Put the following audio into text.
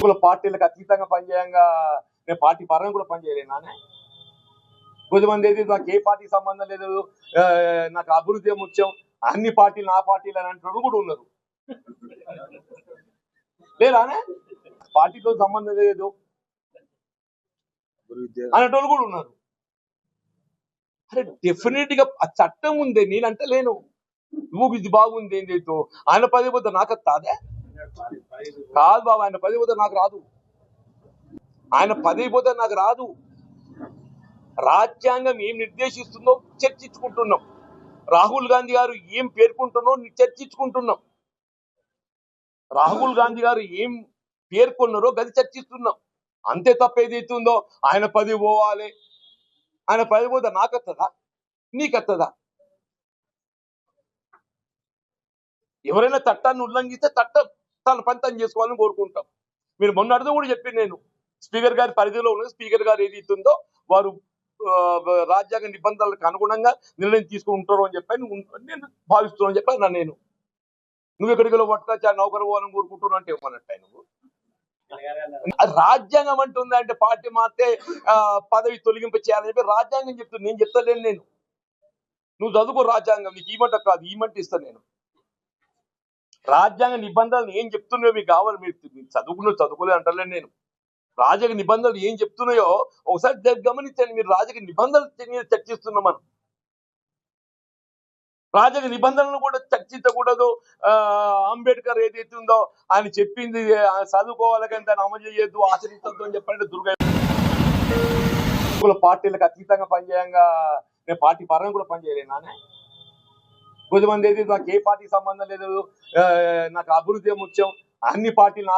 కుల పార్టీలకు అతీతంగా పనిచేయంగా నేను పార్టీ పరంగా కూడా పనిచేయలేను నానే. కొద్దిమంది అయితే నాకు ఏ పార్టీ సంబంధం లేదు నాకు అభివృద్ధి ముఖ్యం అన్ని పార్టీలు నా పార్టీలు అని అంటున్నారు కూడా ఉన్నారు. లేదానే పార్టీతో సంబంధం లేదు. అనేటోళ్ళు కూడా ఉన్నారు. అరే డెఫినెట్గా ఆ చట్టం ఉంది నేనంటే లేను నువ్వు ఇది బాగుంది ఏంటో ఆయన పది పోతే నాకు వస్తాదే? కాదు బాబు ఆయన పది పోతే నాకు రాదు. ఆయన పది పోతే నాకు రాదు. రాజ్యాంగం ఏం నిర్దేశిస్తుందో చర్చించుకుంటున్నాం. రాహుల్ గాంధీ గారు ఏం పేర్కొంటున్నో చర్చించుకుంటున్నాం. రాహుల్ గాంధీ గారు ఏం పేర్కొన్నారో గది చర్చిస్తున్నాం. అంతే తప్ప ఏదైతుందో ఆయన పది పోవాలి. ఆయన పది పోతే నాకు నీకత్తదా? నీకు ఎవరైనా చట్టాన్ని ఉల్లంఘిస్తే చట్టం తన పని తను చేసుకోవాలని కోరుకుంటాం. మీరు మొన్న అడిగితే కూడా చెప్పి నేను స్పీకర్ గారి పరిధిలో ఉన్నది స్పీకర్ గారు ఏది ఇస్తుందో వారు రాజ్యాంగ నిబంధనలకు అనుగుణంగా నిర్ణయం తీసుకుంటారు అని చెప్పి నేను- భావిస్తున్నాను అని చెప్పి నేను. నువ్వు ఎక్కడికి పట్టుకొచ్చి నౌకరు పోవాలని కోరుకుంటున్నావు అంటే ఏమన్నట్టు నువ్వు? రాజ్యాంగం అంటుంది అంటే పార్టీ మారితే పదవి తొలగింపు చేయాలని చెప్పి రాజ్యాంగం చెప్తుంది. నేను చెప్తలేను నేను. నువ్వు చదువుకో రాజ్యాంగం. నీకు ఈమంట కాదు. ఈమంట ఇస్తాను నేను. రాజ్యాంగ నిబంధనలు ఏం చెప్తున్నాయో మీకు కావాలి మీరు మీరు చదువుకున్న చదువుకోలేదు అంటలేదు నేను. రాజకీయ నిబంధనలు ఏం చెప్తున్నాయో ఒకసారి గమనించండి మీరు రాజకీయ నిబంధనలు చర్చిస్తున్నాం మనం. రాజకీయ నిబంధనలు కూడా చర్చించకూడదు ఆ, అంబేద్కర్ ఏదైతే ఉందో ఆయన చెప్పింది చదువుకోవాలి కానీ దాన్ని అమలు చేయొద్దు ఆచరించద్దు అని చెప్పండి దుర్గా పార్టీలకు అతీతంగా పనిచేయంగా నేను పార్టీ పరంగా కూడా పనిచేయలేను నానే కొద్దిమంది అయితే నాకు ఏ పార్టీ సంబంధం లేదు. ఆ, నాకు అభివృద్ధి ముఖ్యం అన్ని పార్టీలు